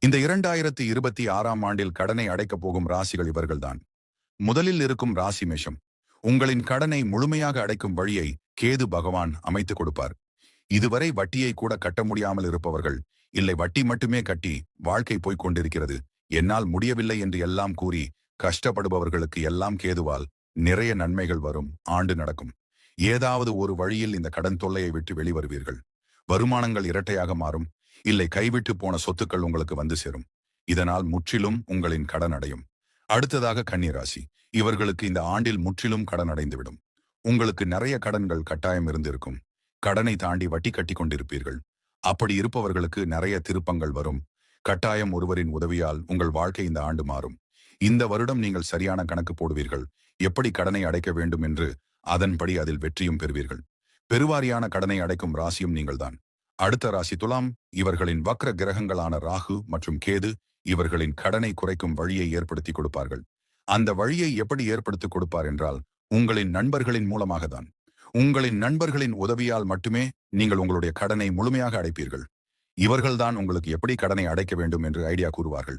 இந்த இரண்டாயிரத்தி இருபத்தி ஆறாம் ஆண்டில் கடனை அடைக்கப் போகும் ராசிகள் இவர்கள்தான். முதலில் இருக்கும் ராசி மேஷம். உங்களின் கடனை முழுமையாக அடைக்கும் வழியை கேது பகவான் அமைத்துக் கொடுப்பார். இதுவரை வட்டியை கூட கட்ட முடியாமல் இருப்பவர்கள் இல்லை வட்டி மட்டுமே கட்டி வாழ்க்கை போய்க் கொண்டிருக்கிறது. என்னால் முடியவில்லை என்று எல்லாம் கூறி கஷ்டப்படுபவர்களுக்கு எல்லாம் கேதுவால் நிறைய நன்மைகள் வரும் ஆண்டு நடக்கும். ஏதாவது ஒரு வழியில் இந்த கடன் தொல்லையை விட்டு வெளிவருவீர்கள். வருமானங்கள் இரட்டையாக மாறும் இல்லை கைவிட்டு போன சொத்துக்கள் உங்களுக்கு வந்து சேரும். இதனால் முற்றிலும் உங்களின் கடன் அடையும். அடுத்ததாக கன்னிராசி. இவர்களுக்கு இந்த ஆண்டில் முற்றிலும் கடன் அடைந்துவிடும். உங்களுக்கு நிறைய கடன்கள் கட்டாயம் இருந்திருக்கும். கடனை தாண்டி வட்டி கட்டி கொண்டிருப்பீர்கள். அப்படி இருப்பவர்களுக்கு நிறைய திருப்பங்கள் வரும். கட்டாயம் ஒருவரின் உதவியால் உங்கள் வாழ்க்கை இந்த ஆண்டு மாறும். இந்த வருடம் நீங்கள் சரியான கணக்கு போடுவீர்கள். எப்படி கடனை அடைக்க வேண்டும் என்று அதன்படி அதில் வெற்றியும் பெறுவீர்கள். பெருவாரியான கடனை அடைக்கும் ராசியும் நீங்கள்தான். அடுத்த ராசி துலாம் இவர்களின் வக்ர கிரகங்களான ராகு மற்றும் கேது இவர்களின் கடனை குறைக்கும் வழியை ஏற்படுத்தி கொடுப்பார்கள். அந்த வழியை எப்படி ஏற்படுத்தி கொடுப்பார் என்றால் உங்களின் நண்பர்களின் மூலமாக தான் உங்களின் நண்பர்களின் உதவியால் மட்டுமே நீங்கள் உங்களுடைய கடனை முழுமையாக அடைப்பீர்கள். இவர்கள்தான் உங்களுக்கு எப்படி கடனை அடைக்க வேண்டும் என்று ஐடியா கூறுவார்கள்.